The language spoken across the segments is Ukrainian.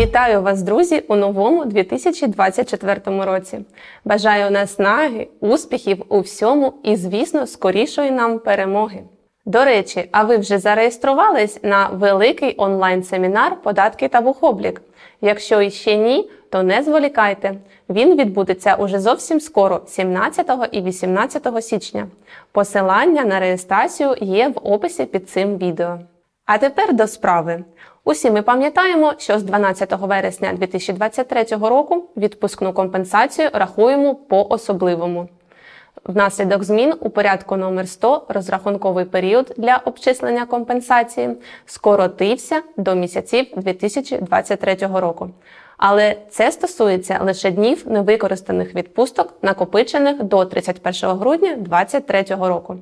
Вітаю вас, друзі, у новому 2024 році. Бажаю наснаги, успіхів у всьому і, звісно, скорішої нам перемоги. До речі, а ви вже зареєструвались на великий онлайн-семінар Податки та бухоблік? Якщо іще ні, то не зволікайте. Він відбудеться уже зовсім скоро, 17 і 18 січня. Посилання на реєстрацію є в описі під цим відео. А тепер до справи. Усі ми пам'ятаємо, що з 12 вересня 2023 року відпускну компенсацію рахуємо по особливому. Внаслідок змін у порядку номер 100 розрахунковий період для обчислення компенсації скоротився до місяців 2023 року. Але це стосується лише днів невикористаних відпусток, накопичених до 31 грудня 2023 року.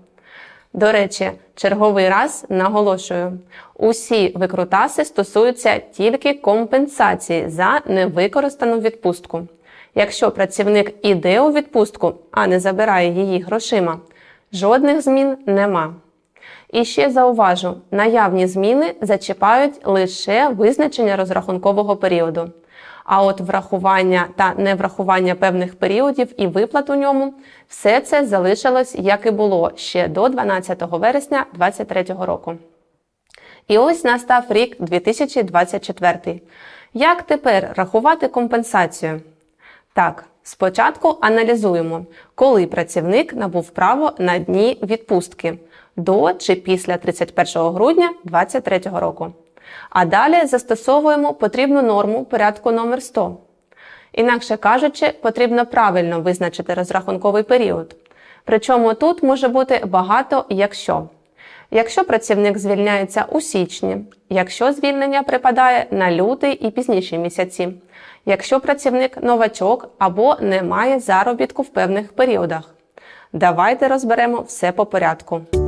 До речі, черговий раз наголошую: усі викрутаси стосуються тільки компенсації за невикористану відпустку. Якщо працівник іде у відпустку, а не забирає її грошима, жодних змін нема. І ще зауважу: наявні зміни зачіпають лише визначення розрахункового періоду. А от врахування та неврахування певних періодів і виплат у ньому все це залишилось, як і було ще до 12 вересня 2023 року. І ось настав рік 2024. Як тепер рахувати компенсацію? Так, спочатку аналізуємо, коли працівник набув право на дні відпустки до чи після 31 грудня 2023 року. А далі застосовуємо потрібну норму порядку номер 100. Інакше кажучи, потрібно правильно визначити розрахунковий період. Причому тут може бути багато якщо. Якщо працівник звільняється у січні, якщо звільнення припадає на лютий і пізніші місяці, якщо працівник новачок або не має заробітку в певних періодах. Давайте розберемо все по порядку.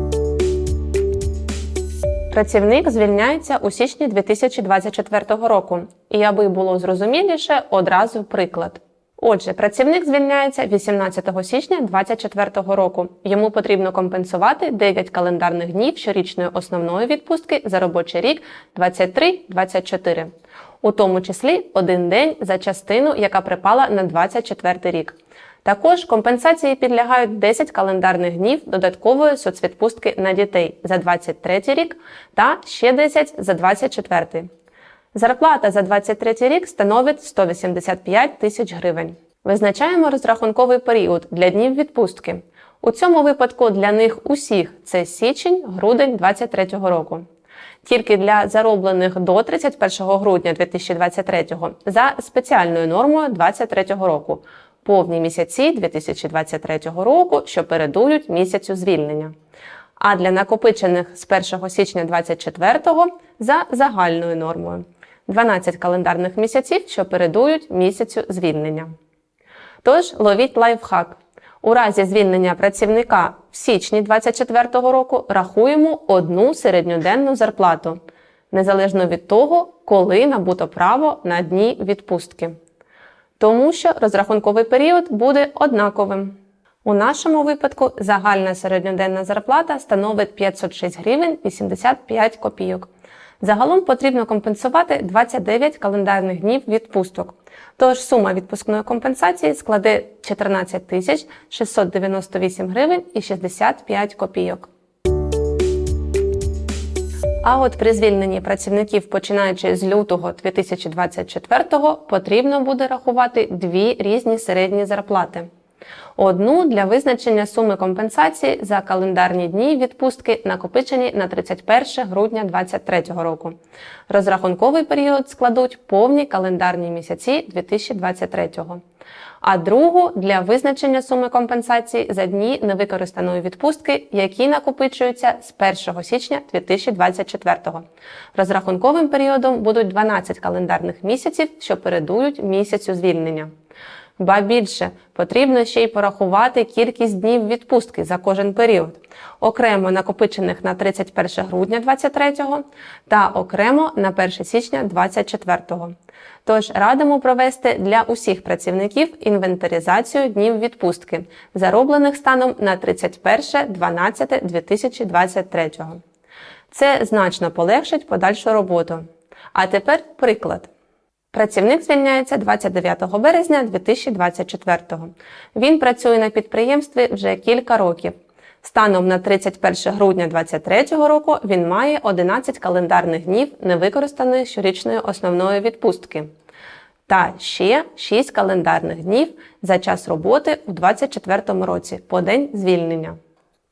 Працівник звільняється у січні 2024 року. І аби було зрозуміліше, одразу приклад. Отже, працівник звільняється 18 січня 2024 року. Йому потрібно компенсувати 9 календарних днів щорічної основної відпустки за робочий рік 23-24, у тому числі один день за частину, яка припала на 24 рік. Також компенсації підлягають 10 календарних днів додаткової соцвідпустки на дітей за 23 рік та ще 10 за 24. Зарплата за 23 рік становить 185 тисяч гривень. Визначаємо розрахунковий період для днів відпустки. У цьому випадку для них усіх це січень-грудень 2023 року. Тільки для зароблених до 31 грудня 2023 за спеціальною нормою 2023 року повні місяці 2023 року, що передують місяцю звільнення. А для накопичених з 1 січня 2024 за загальною нормою 12 календарних місяців, що передують місяцю звільнення. Тож ловіть лайфхак. У разі звільнення працівника в січні 2024 року рахуємо одну середньоденну зарплату, незалежно від того, коли набуто право на дні відпустки тому що розрахунковий період буде однаковим. У нашому випадку загальна середньоденна зарплата становить 506 гривень 85 копійок. Загалом потрібно компенсувати 29 календарних днів відпусток. Тож сума відпускної компенсації складе 14 тисяч 698 гривень і 65 копійок. А от при звільненні працівників, починаючи з лютого 2024-го, потрібно буде рахувати дві різні середні зарплати. Одну для визначення суми компенсації за календарні дні відпустки, накопичені на 31 грудня 2023 року. Розрахунковий період складуть повні календарні місяці 2023 року а другу для визначення суми компенсації за дні невикористаної відпустки, які накопичуються з 1 січня 2024-го. Розрахунковим періодом будуть 12 календарних місяців, що передують місяцю звільнення. Ба більше потрібно ще й порахувати кількість днів відпустки за кожен період, окремо накопичених на 31 грудня 2023 та окремо на 1 січня 2024. Тож радимо провести для усіх працівників інвентаризацію днів відпустки, зароблених станом на 31.12.2023. Це значно полегшить подальшу роботу. А тепер приклад. Працівник звільняється 29 березня 2024-го. Він працює на підприємстві вже кілька років. Станом на 31 грудня 2023 року він має 11 календарних днів невикористаної щорічної основної відпустки та ще 6 календарних днів за час роботи у 2024 році по день звільнення.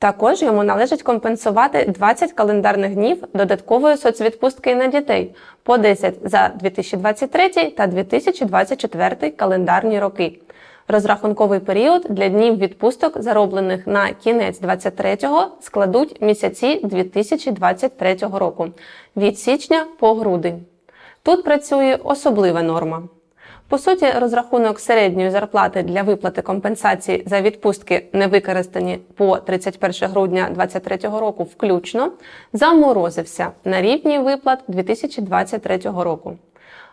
Також йому належить компенсувати 20 календарних днів додаткової соцвідпустки на дітей по 10 за 2023 та 2024 календарні роки. Розрахунковий період для днів відпусток, зароблених на кінець 23-го, складуть місяці 2023 року від січня по грудень. Тут працює особлива норма. По суті, розрахунок середньої зарплати для виплати компенсації за відпустки, не використані по 31 грудня 2023 року, включно заморозився на рівні виплат 2023 року.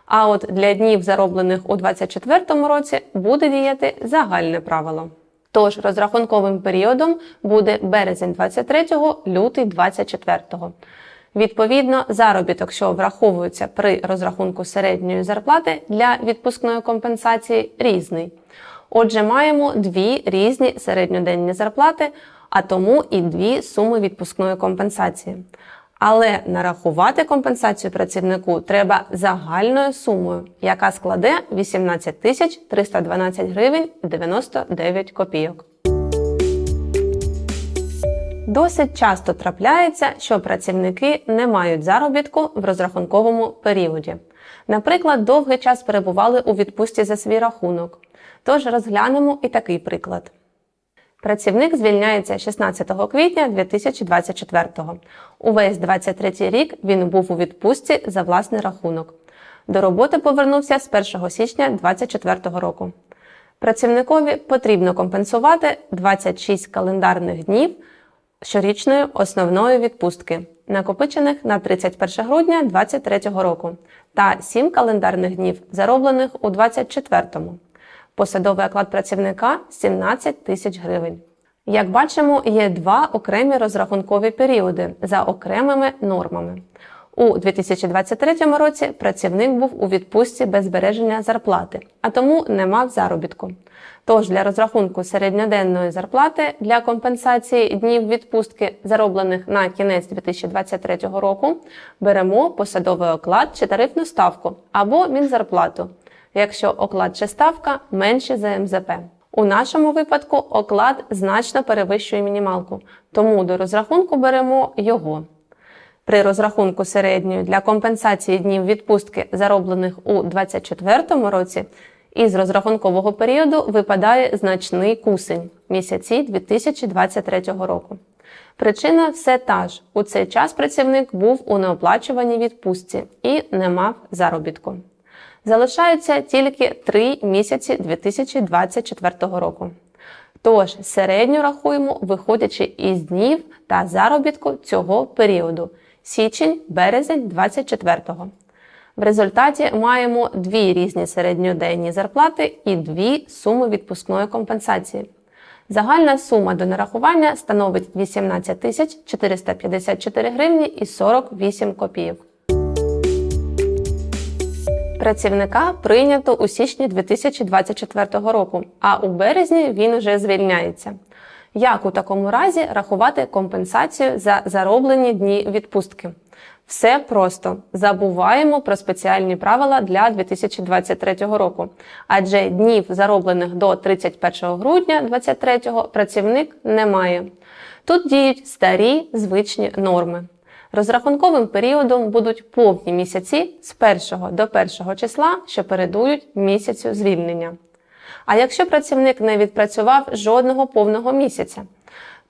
А от для днів, зароблених у 2024 році, буде діяти загальне правило. Тож розрахунковим періодом буде березень 23-го, лютий 24-го. Відповідно, заробіток, що враховується при розрахунку середньої зарплати для відпускної компенсації, різний. Отже, маємо дві різні середньоденні зарплати, а тому і дві суми відпускної компенсації. Але нарахувати компенсацію працівнику треба загальною сумою, яка складе 18 тисяч 312 гривень 99 копійок. Досить часто трапляється, що працівники не мають заробітку в розрахунковому періоді. Наприклад, довгий час перебували у відпустці за свій рахунок. Тож розглянемо і такий приклад. Працівник звільняється 16 квітня 2024-го. Увесь 23 рік він був у відпустці за власний рахунок. До роботи повернувся з 1 січня 2024 року. Працівникові потрібно компенсувати 26 календарних днів щорічної основної відпустки, накопичених на 31 грудня 2023 року, та 7 календарних днів, зароблених у 2024. Посадовий оклад працівника 17 тисяч гривень. Як бачимо, є два окремі розрахункові періоди за окремими нормами. У 2023 році працівник був у відпустці без збереження зарплати, а тому не мав заробітку. Тож для розрахунку середньоденної зарплати для компенсації днів відпустки, зароблених на кінець 2023 року, беремо посадовий оклад чи тарифну ставку або мінзарплату, якщо оклад чи ставка менші за МЗП. У нашому випадку оклад значно перевищує мінімалку, тому до розрахунку беремо його. При розрахунку середньої для компенсації днів відпустки, зароблених у 2024 році, із розрахункового періоду випадає значний кусень місяці 2023 року. Причина все та ж: у цей час працівник був у неоплачуваній відпустці і не мав заробітку. Залишаються тільки три місяці 2024 року. Тож середню рахуємо, виходячи із днів та заробітку цього періоду січень, березень 24-го. В результаті маємо дві різні середньоденні зарплати і дві суми відпускної компенсації. Загальна сума до нарахування становить 18 тисяч 454 гривні і 48 копійок. Працівника прийнято у січні 2024 року, а у березні він уже звільняється. Як у такому разі рахувати компенсацію за зароблені дні відпустки? Все просто забуваємо про спеціальні правила для 2023 року, адже днів, зароблених до 31 грудня 2023 працівник не має. Тут діють старі звичні норми. Розрахунковим періодом будуть повні місяці з 1 до 1 числа, що передують місяцю звільнення. А якщо працівник не відпрацював жодного повного місяця,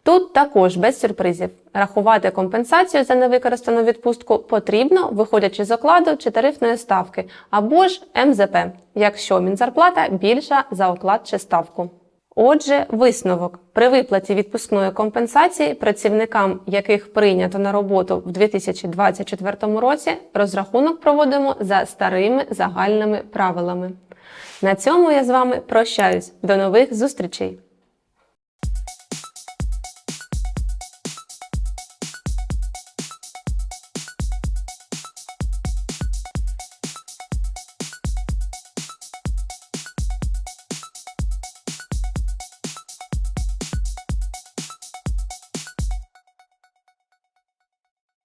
тут також без сюрпризів рахувати компенсацію за невикористану відпустку потрібно, виходячи з окладу чи тарифної ставки, або ж МЗП, якщо мінзарплата більша за оклад чи ставку. Отже, висновок при виплаті відпускної компенсації працівникам, яких прийнято на роботу в 2024 році, розрахунок проводимо за старими загальними правилами. На цьому я з вами прощаюсь. До нових зустрічей!